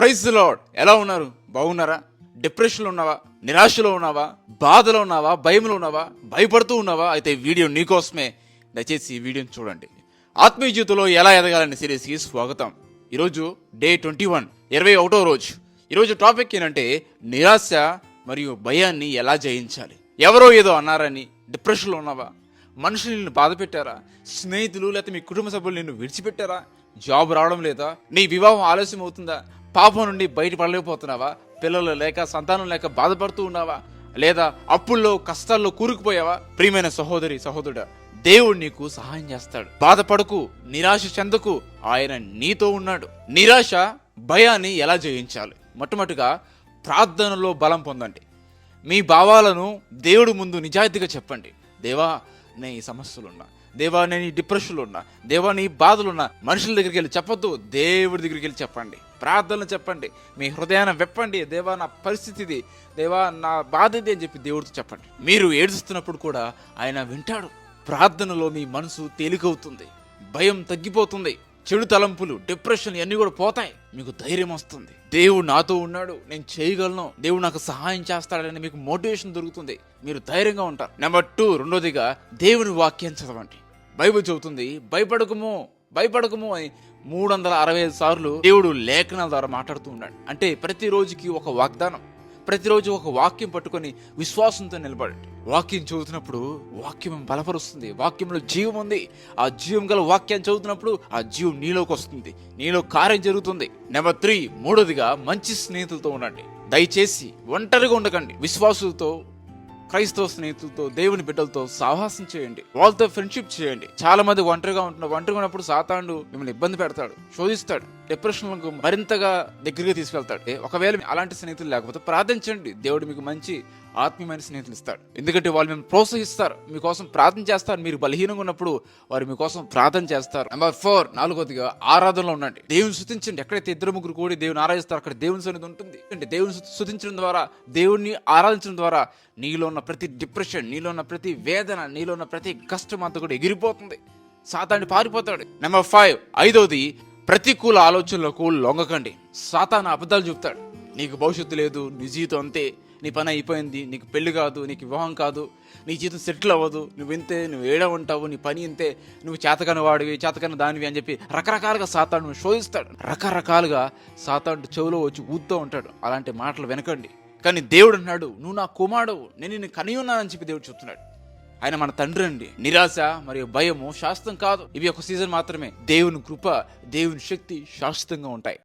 Praise lord ఎలా ఉన్నారు? బాగున్నారా? డిప్రెషన్లో ఉన్నావా? నిరాశలో ఉన్నావా? బాధలో ఉన్నావా? భయంలో ఉన్నావా? భయపడుతూ ఉన్నావా? అయితే వీడియో నీకోసమే. దయచేసి ఈ వీడియోని చూడండి. ఆత్మీయ జీవితంలో ఎలా ఎదగాలని సిరీస్కి స్వాగతం. ఈరోజు డే ట్వంటీ వన్ ఇరవై ఒకటో రోజు. ఈరోజు టాపిక్ ఏంటంటే నిరాశ మరియు భయాన్ని ఎలా జయించాలి? ఎవరో ఏదో అన్నారని. డిప్రెషన్లో ఉన్నావా? మనుషులు నిన్ను బాధ పెట్టారా? స్నేహితులు లేకపోతే మీ కుటుంబ సభ్యులు నిన్ను విడిచిపెట్టారా? జాబ్ రావడం లేదా? నీ వివాహం ఆలస్యం అవుతుందా? పాపం నుండి బయటపడలేకపోతున్నావా? పిల్లలు లేక సంతానం లేక బాధపడుతూ ఉన్నావా? లేదా అప్పుల్లో కష్టాల్లో కూరుకుపోయావా? ప్రియమైన సహోదరి సహోదరుడు దేవుడు నీకు సహాయం చేస్తాడు. బాధపడకు నిరాశ చెందకు ఆయన నీతో ఉన్నాడు. నిరాశ భయాన్ని ఎలా జయించాలి? మొట్టమొదటిగా ప్రార్థనలో బలం పొందండి. మీ భావాలను దేవుడు ముందు నిజాయితీగా చెప్పండి. దేవా నేను ఈ సమస్యలున్నా. దేవా నేను ఈ డిప్రెషన్లో ఉన్నా. దేవా నీ బాధలున్నా. మనుషుల దగ్గరికి వెళ్ళి చెప్పొద్దు దేవుడి దగ్గరికి వెళ్ళి చెప్పండి. ప్రార్థనలు చెప్పండి. మీ హృదయాన్ని వెప్పండి. దేవా నా పరిస్థితి ఇది దేవా నా బాధ ఇది అని చెప్పి దేవుడితో చెప్పండి. మీరు ఏడుస్తున్నప్పుడు కూడా ఆయన వింటాడు. ప్రార్థనలో మీ మనసు తేలికవుతుంది. భయం తగ్గిపోతుంది. చెడు తలంపులు డిప్రెషన్ ఇవన్నీ కూడా పోతాయి. మీకు ధైర్యం వస్తుంది. దేవుడు నాతో ఉన్నాడు. నేను చేయగలను. దేవుడు నాకు సహాయం చేస్తాడని మీకు మోటివేషన్ దొరుకుతుంది. మీరు ధైర్యంగా ఉంటారు. నెంబర్ టూ రెండోదిగా దేవుని వాక్యం చదవండి. బైబిల్ చెబుతుంది భయపడకము భయపడకము అని మూడు వందల అరవై ఐదు సార్లు దేవుడు లేఖనాల ద్వారా మాట్లాడుతూ ఉన్నాడు. అంటే ప్రతిరోజుకి ఒక వాగ్దానం ప్రతిరోజు ఒక వాక్యం పట్టుకొని విశ్వాసంతో నిలబడండి వాక్యం చదువుతున్నప్పుడు వాక్యం బలపరుస్తుంది వాక్యంలో జీవం ఉంది. ఆ జీవం గల వాక్యాన్ని చదువుతున్నప్పుడు ఆ జీవం నీలోకి వస్తుంది నీలో కార్యం జరుగుతుంది. నెంబర్ త్రీ మూడోదిగా మంచి స్నేహితులతో ఉండండి. దయచేసి ఒంటరిగా ఉండకండి. విశ్వాసులతో క్రైస్తవ స్నేహితులతో దేవుని బిడ్డలతో సాహసం చేయండి. వాళ్ళతో ఫ్రెండ్షిప్ చేయండి. చాలా మంది ఒంటరిగా ఉంటున్నారు ఒంటరిగా ఉన్నప్పుడు సాతాండు మిమ్మల్ని ఇబ్బంది పెడతాడు శోధిస్తాడు. డిప్రెషన్లకు మరింతగా దగ్గరగా తీసుకెళ్తాడు. ఒకవేళ అలాంటి స్నేహితులు లేకపోతే ప్రార్థించండి. దేవుడు మీకు మంచి ఆత్మీయమైన స్నేహితులు ఇస్తాడు. ఎందుకంటే వాళ్ళు మేము ప్రోత్సహిస్తారు. మీకోసం ప్రార్థన చేస్తారు. మీరు బలహీనంగా ఉన్నప్పుడు వారు మీకోసం ప్రార్థన చేస్తారు. నెంబర్ ఫోర్ నాలుగోదిగా ఆరాధనలో ఉండండి. దేవుని శుతించండి ఎక్కడైతే ఇద్దరు ముగ్గురు కూడి దేవుని ఆరాధిస్తారు అక్కడ దేవుని సన్నిధి ఉంటుంది. అంటే దేవుని శుతించడం ద్వారా దేవుణ్ణి ఆరాధించడం ద్వారా నీలో ఉన్న ప్రతి డిప్రెషన్ నీలో ఉన్న ప్రతి వేదన నీలో ఉన్న ప్రతి కష్టం అంతా కూడా ఎగిరిపోతుంది. సాతాన్ని పారిపోతాడు. నెంబర్ ఫైవ్ ఐదోది ప్రతికూల ఆలోచనలకు లొంగకండి. సాతాను అబద్ధాలు చెప్తాడు. నీకు భవిష్యత్తు లేదు నీ జీవితం అంతే. నీ పని అయిపోయింది నీకు పెళ్ళి కాదు నీకు వివాహం కాదు. నీ జీవితం సెటిల్ అవ్వదు. నువ్వు ఇంతే నువ్వు ఏడ ఉంటావు నీ పని ఇంతే. నువ్వు చేతకని వాడివి చేతకని దానివి అని చెప్పి రకరకాలుగా సాతాను శోధిస్తాడు. రకరకాలుగా సాతాను చెవులో వచ్చి ఊదుతూ ఉంటాడు. అలాంటి మాటలు వినకండి. కానీ దేవుడు అన్నాడు నువ్వు నా కుమారుడు నేను నిన్ను కనియున్నానని చెప్పి దేవుడు చెప్తున్నాడు. ఆయన మన తండ్రి అండి నిరాశ మరియు భయము శాశ్వతం కాదు. ఇవి ఒక సీజన్ మాత్రమే. దేవుని కృప దేవుని శక్తి శాశ్వతంగా ఉంటాయి.